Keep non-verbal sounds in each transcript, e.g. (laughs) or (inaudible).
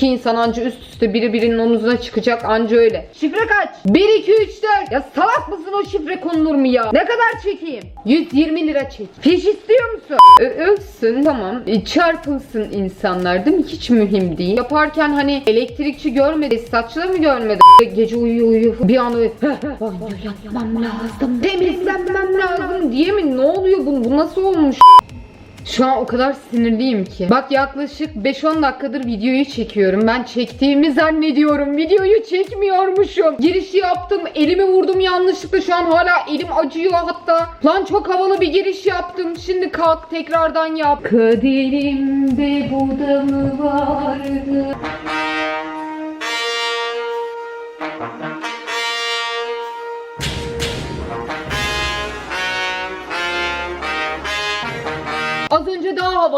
İki insan anca üst üste biri birinin omuzuna çıkacak anca öyle. Şifre kaç? 1 2 3 4. Ya salak mısın o şifre konulur mu ya? Ne kadar çekeyim? 120 lira çek. Fiş istiyor musun? Ö- ölsün tamam. E, çarpılsın insanlar değil mi? Hiç mühim değil. Yaparken hani elektrikçi görmedi, saçlı mı görmedi? Gece uyuyor uyuyor. Bir an öyle banyo yapmam lazım. Temizlenmem lazım diye mi? Ne oluyor bu? Bu nasıl olmuş? Şu an o kadar sinirliyim ki. Bak yaklaşık 5-10 dakikadır videoyu çekiyorum. Ben çektiğimi zannediyorum. Videoyu çekmiyormuşum. Girişi yaptım. Elimi vurdum yanlışlıkla. Şu an hala elim acıyor hatta. Lan çok havalı bir giriş yaptım. Şimdi kalk tekrardan yap. Kaderimde bu da mı vardı?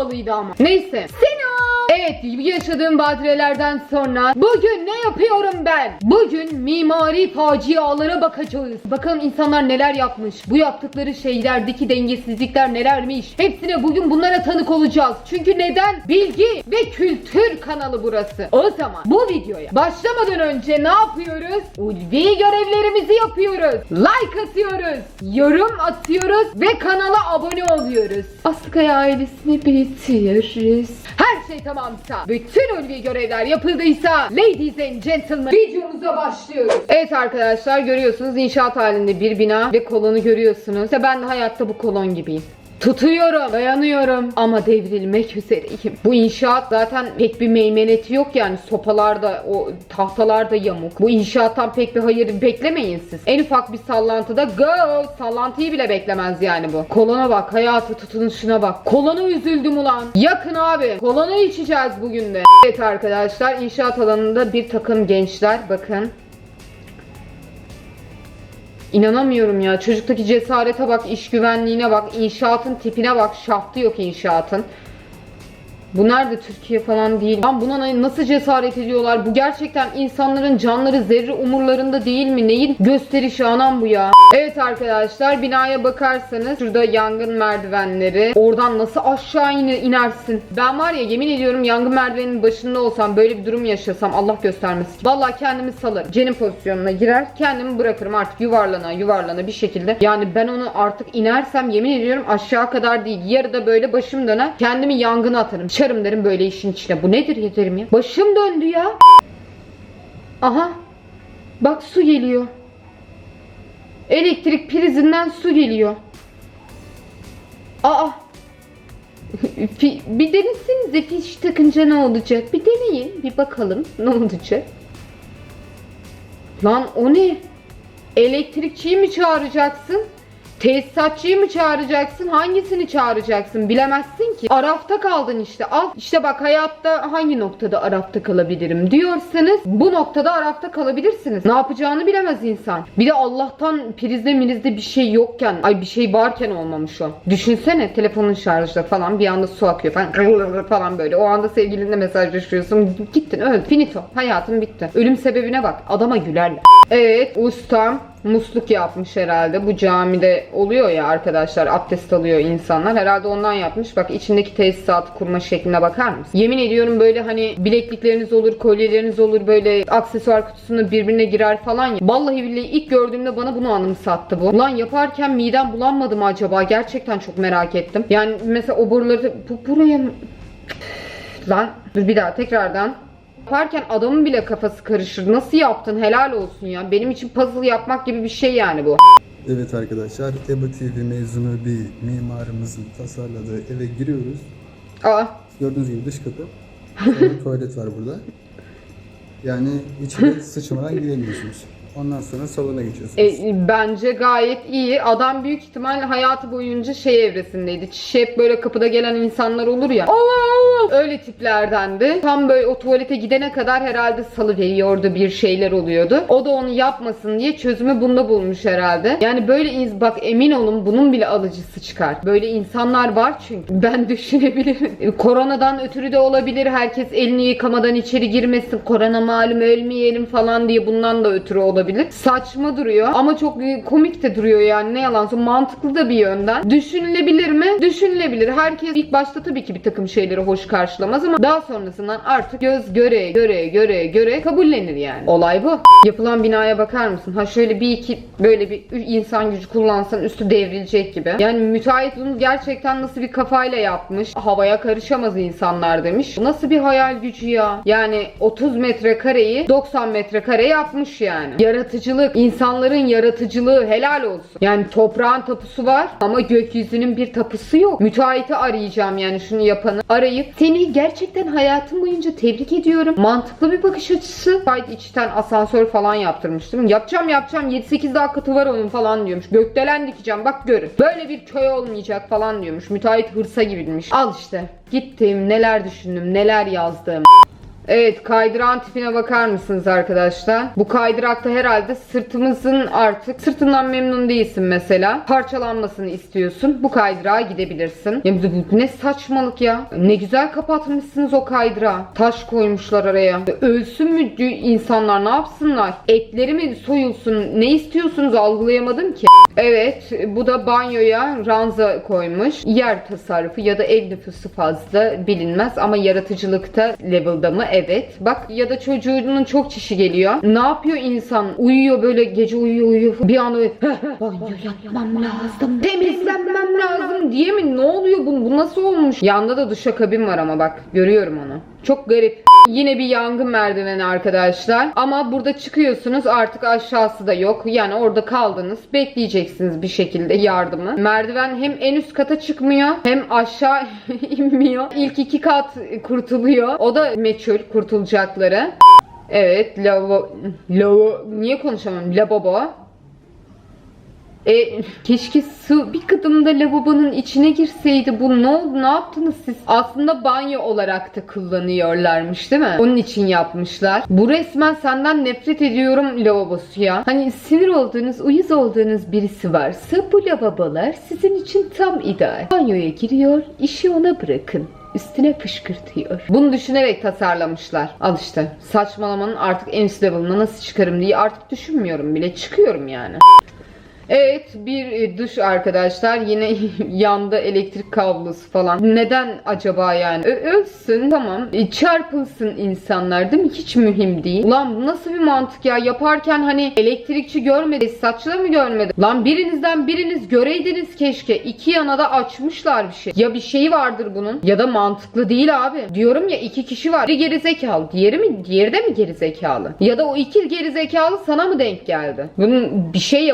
Havalıydı ama. Neyse. Evet yaşadığım badirelerden sonra bugün ne yapıyorum ben? Bugün mimari facialara bakacağız. Bakalım insanlar neler yapmış. Bu yaptıkları şeylerdeki dengesizlikler nelermiş. Hepsine bugün bunlara tanık olacağız. Çünkü neden? Bilgi ve kültür kanalı burası. O zaman bu videoya başlamadan önce ne yapıyoruz? Ulvi görevlerimizi yapıyoruz. Like atıyoruz. Yorum atıyoruz ve kanala abone oluyoruz. Aslıkaya ailesini bitiriyoruz. Her şey tamamsa, bütün ulvi görevler yapıldıysa Ladies and Gentlemen videomuza başlıyoruz. Evet arkadaşlar görüyorsunuz inşaat halinde bir bina ve kolonu görüyorsunuz. İşte ben de hayatta bu kolon gibiyim. Tutuyorum, dayanıyorum ama devrilmek üzereyim. Bu inşaat zaten pek bir meymeneti yok yani sopalar da o tahtalar da yamuk. Bu inşaattan pek bir hayır beklemeyin siz. En ufak bir sallantıda go! Sallantıyı bile beklemez yani bu. Kolona bak, hayatı tutunuşuna bak. Kolona üzüldüm ulan. Yakın abi. Kolona içeceğiz bugün de. Evet arkadaşlar inşaat alanında bir takım gençler bakın. İnanamıyorum ya. Çocuktaki cesarete bak, iş güvenliğine bak, inşaatın tipine bak. Şaftı yok inşaatın. Bu nerede Türkiye falan değil. Lan buna na- nasıl cesaret ediyorlar? Bu gerçekten insanların canları zerre umurlarında değil mi? Neyin gösterişi anam bu ya? Evet arkadaşlar binaya bakarsanız şurada yangın merdivenleri. Oradan nasıl aşağı iner, inersin? Ben var ya yemin ediyorum yangın merdiveninin başında olsam böyle bir durum yaşasam Allah göstermesin. Vallahi kendimi salarım. Cenin pozisyonuna girer kendimi bırakırım artık yuvarlana yuvarlana bir şekilde. Yani ben onu artık inersem yemin ediyorum aşağı kadar değil. Yarıda böyle başım döner. Kendimi yangına atarım. Çarım derim böyle işin içine. Bu nedir yeterim ya? Başım döndü ya. Aha. Bak su geliyor. Elektrik prizinden su geliyor. Aa. (laughs) Bir denesenize fiş takınca ne olacak? Bir deneyin. Bir bakalım ne olacak. Lan o ne? Elektrikçiyi mi çağıracaksın? Tesisatçıyı mı çağıracaksın? Hangisini çağıracaksın? Bilemezsin ki. Arafta kaldın işte. Al. İşte bak hayatta hangi noktada arafta kalabilirim diyorsanız bu noktada arafta kalabilirsiniz. Ne yapacağını bilemez insan. Bir de Allah'tan prizde mirizde bir şey yokken, ay bir şey varken olmamış o. Düşünsene telefonun şarjda falan bir anda su akıyor falan (laughs) falan böyle. O anda sevgilinle mesajlaşıyorsun. Gittin öldün. Finito. Hayatın bitti. Ölüm sebebine bak. Adama gülerler. Evet ustam musluk yapmış herhalde. Bu camide oluyor ya arkadaşlar abdest alıyor insanlar. Herhalde ondan yapmış. Bak içindeki tesisatı kurma şekline bakar mısın? Yemin ediyorum böyle hani bileklikleriniz olur, kolyeleriniz olur böyle aksesuar kutusunda birbirine girer falan ya. Vallahi billahi ilk gördüğümde bana bunu anımsattı bu. Ulan yaparken midem bulanmadı mı acaba? Gerçekten çok merak ettim. Yani mesela o boruları bu, buraya? Lan dur bir daha tekrardan. Yaparken adamın bile kafası karışır. Nasıl yaptın? Helal olsun ya. Benim için puzzle yapmak gibi bir şey yani bu. Evet arkadaşlar, EBA TV mezunu bir mimarımızın tasarladığı eve giriyoruz. Aa, Gördüğünüz gibi dış kapı. Sonra (laughs) tuvalet var burada. Yani içine sıçmadan giremiyorsunuz. Ondan sonra salona geçiyorsunuz. e, bence gayet iyi. Adam büyük ihtimal hayatı boyunca şey evresindeydi. Hep böyle kapıda gelen insanlar olur ya. Allah. Öyle tiplerdendi. Tam böyle o tuvalete gidene kadar herhalde salı veriyordu bir şeyler oluyordu. O da onu yapmasın diye çözümü bunda bulmuş herhalde. Yani böyle ins- bak emin olun bunun bile alıcısı çıkar. Böyle insanlar var çünkü. (laughs) Ben düşünebilirim. Koronadan ötürü de olabilir. Herkes elini yıkamadan içeri girmesin. Korona malum ölmeyelim falan diye bundan da ötürü olabilir. Saçma duruyor ama çok e, komik de duruyor yani ne yalan söyleyeyim. Mantıklı da bir yönden. Düşünülebilir mi? Düşünülebilir. Herkes ilk başta tabii ki bir takım şeylere hoş karşılamaz ama daha sonrasından artık göz göre göre göre göre kabullenir yani. Olay bu. Yapılan binaya bakar mısın? Ha şöyle bir iki böyle bir insan gücü kullansan üstü devrilecek gibi. Yani müteahhit bunu gerçekten nasıl bir kafayla yapmış? Havaya karışamaz insanlar demiş. Nasıl bir hayal gücü ya? Yani 30 metrekareyi 90 metrekare yapmış yani. Yaratıcılık, insanların yaratıcılığı helal olsun. Yani toprağın tapusu var ama gökyüzünün bir tapusu yok. Müteahhiti arayacağım yani şunu yapanı. Arayıp seni gerçekten hayatım boyunca tebrik ediyorum. Mantıklı bir bakış açısı. Gayet içten asansör falan yaptırmıştım. Yapacağım yapacağım 7-8 daha katı var onun falan diyormuş. Gökdelen dikeceğim bak görün. Böyle bir köy olmayacak falan diyormuş. Müteahhit hırsa gibiymiş. Al işte. Gittim neler düşündüm neler yazdım. Evet kaydıran tipine bakar mısınız arkadaşlar? Bu kaydırakta herhalde sırtımızın artık sırtından memnun değilsin mesela. Parçalanmasını istiyorsun. Bu kaydırağa gidebilirsin. Ya bu ne saçmalık ya. Ne güzel kapatmışsınız o kaydırağı. Taş koymuşlar araya. Ölsün mü insanlar ne yapsınlar? Etleri mi soyulsun? Ne istiyorsunuz algılayamadım ki. Evet bu da banyoya ranza koymuş. Yer tasarrufu ya da ev nüfusu fazla bilinmez ama yaratıcılıkta level'da mı? Evet. Bak ya da çocuğunun çok çişi geliyor. Ne yapıyor insan? Uyuyor böyle gece uyuyor uyuyor. Bir an öyle banyo yapmam lazım. Temizlenmem lazım diye mi? Ne oluyor bu? Bu nasıl olmuş? Yanda da duşakabin var ama bak görüyorum onu. Çok garip. Yine bir yangın merdiveni arkadaşlar. Ama burada çıkıyorsunuz artık aşağısı da yok. Yani orada kaldınız. Bekleyeceksiniz bir şekilde yardımı. Merdiven hem en üst kata çıkmıyor hem aşağı (laughs) inmiyor. İlk iki kat kurtuluyor. O da meçhul kurtulacakları. Evet lavabo... Lavabo... Niye konuşamıyorum? Lavabo. E, keşke su bir kadın da lavabonun içine girseydi. Bu ne oldu? Ne yaptınız siz? Aslında banyo olarak da kullanıyorlarmış değil mi? Onun için yapmışlar. Bu resmen senden nefret ediyorum lavabosu ya. Hani sinir olduğunuz, uyuz olduğunuz birisi varsa bu lavabolar sizin için tam ideal. Banyoya giriyor, işi ona bırakın üstüne fışkırtıyor. Bunu düşünerek tasarlamışlar. Al işte saçmalamanın artık en üst level'ına nasıl çıkarım diye artık düşünmüyorum bile. Çıkıyorum yani. Evet bir e, duş arkadaşlar yine (laughs) yanda elektrik kablosu falan. Neden acaba yani? Ö- ölsün tamam E, çarpılsın insanlar değil mi? Hiç mühim değil. Ulan bu nasıl bir mantık ya? Yaparken hani elektrikçi görmedi, saçlı mı görmedi? Lan birinizden biriniz göreydiniz keşke. İki yana da açmışlar bir şey. Ya bir şeyi vardır bunun ya da mantıklı değil abi. Diyorum ya iki kişi var. Biri geri zekalı. Diğeri mi? Diğeri de mi geri zekalı? Ya da o iki geri zekalı sana mı denk geldi? Bunun bir şey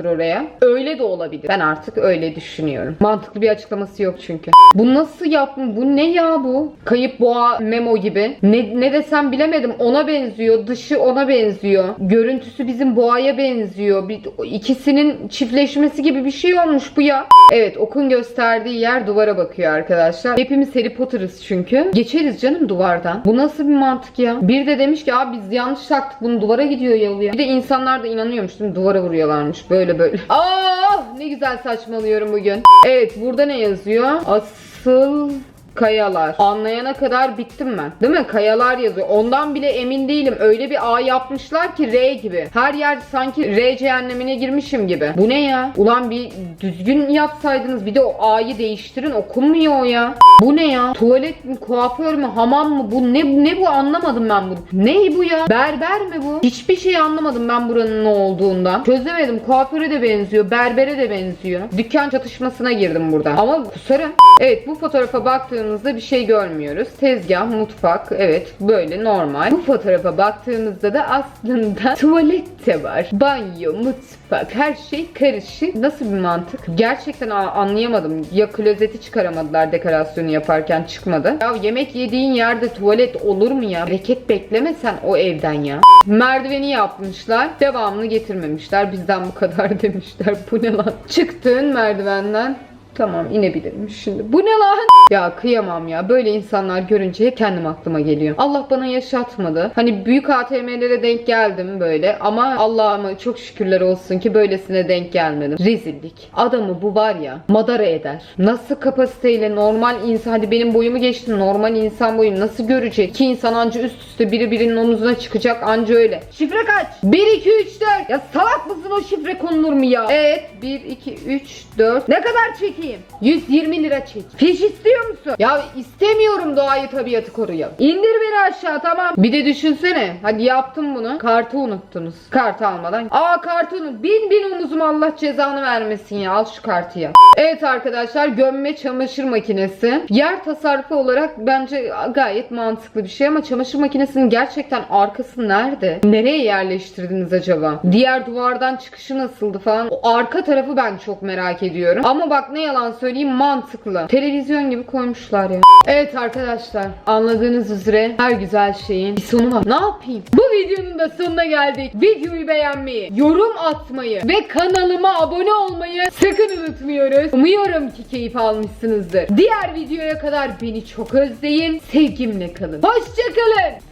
yapılacaktır oraya. Öyle de olabilir. Ben artık öyle düşünüyorum. Mantıklı bir açıklaması yok çünkü. Bu nasıl yapma? Bu ne ya bu? Kayıp boğa memo gibi. Ne, ne desem bilemedim. Ona benziyor. Dışı ona benziyor. Görüntüsü bizim boğaya benziyor. Bir, ikisinin çiftleşmesi gibi bir şey olmuş bu ya. Evet okun gösterdiği yer duvara bakıyor arkadaşlar. Hepimiz Harry Potter'ız çünkü. Geçeriz canım duvardan. Bu nasıl bir mantık ya? Bir de demiş ki abi biz yanlış taktık bunu duvara gidiyor yalıyor. Bir de insanlar da inanıyormuş değil mi? Duvara vuruyorlarmış böyle böyle. Aa ne güzel saçmalıyorum bugün. Evet burada ne yazıyor? Asıl Kayalar. Anlayana kadar bittim ben. Değil mi? Kayalar yazıyor. Ondan bile emin değilim. Öyle bir A yapmışlar ki R gibi. Her yer sanki R cehennemine girmişim gibi. Bu ne ya? Ulan bir düzgün yapsaydınız. Bir de o A'yı değiştirin. Okunmuyor o ya. Bu ne ya? Tuvalet mi? Kuaför mü? Hamam mı? Bu ne, ne bu? Anlamadım ben bunu. Ne bu ya? Berber mi bu? Hiçbir şey anlamadım ben buranın ne olduğundan. Çözemedim. Kuaföre de benziyor. Berbere de benziyor. Dükkan çatışmasına girdim burada. Ama kusarım. Evet bu fotoğrafa baktığımızda bir şey görmüyoruz. Tezgah, mutfak evet böyle normal. Bu fotoğrafa baktığımızda da aslında (laughs) tuvalet de var. Banyo, mutfak her şey karışık. Nasıl bir mantık? Gerçekten anlayamadım. Ya klozeti çıkaramadılar dekorasyonu yaparken çıkmadı. Ya yemek yediğin yerde tuvalet olur mu ya? Hareket bekleme sen o evden ya. Merdiveni yapmışlar. Devamını getirmemişler. Bizden bu kadar (laughs) demişler. Bu ne lan? Çıktığın merdivenden Tamam inebilirmiş şimdi. Bu ne lan? Ya kıyamam ya. Böyle insanlar görünce kendim aklıma geliyor. Allah bana yaşatmadı. Hani büyük ATM'lere denk geldim böyle. Ama Allah'ıma çok şükürler olsun ki böylesine denk gelmedim. Rezillik. Adamı bu var ya madara eder. Nasıl kapasiteyle normal insan hadi benim boyumu geçti normal insan boyu nasıl görecek? İki insan anca üst üste biri birinin omuzuna çıkacak anca öyle. Şifre kaç? 1 2 3 4. Ya salak mısın o şifre konulur mu ya? Evet 1 2 3 4. Ne kadar çekil çekeyim. 120 lira çek. Fiş istiyor musun? Ya istemiyorum doğayı tabiatı koruyalım. İndir beni aşağı tamam. Bir de düşünsene. Hadi yaptım bunu. Kartı unuttunuz. Kart almadan. Aa kartı unut. Bin bin omuzum Allah cezanı vermesin ya. Al şu kartı ya. Evet arkadaşlar gömme çamaşır makinesi. Yer tasarrufu olarak bence gayet mantıklı bir şey ama çamaşır makinesinin gerçekten arkası nerede? Nereye yerleştirdiniz acaba? Diğer duvardan çıkışı nasıldı falan. O arka tarafı ben çok merak ediyorum. Ama bak ne yalan söyleyeyim mantıklı. Televizyon gibi koymuşlar ya. Evet arkadaşlar anladığınız üzere her güzel şeyin bir sonu var. Ne yapayım? Bu videonun da sonuna geldik. Videoyu beğenmeyi, yorum atmayı ve kanalıma abone olmayı sakın unutmuyoruz. Umuyorum ki keyif almışsınızdır. Diğer videoya kadar beni çok özleyin. Sevgimle kalın. Hoşçakalın.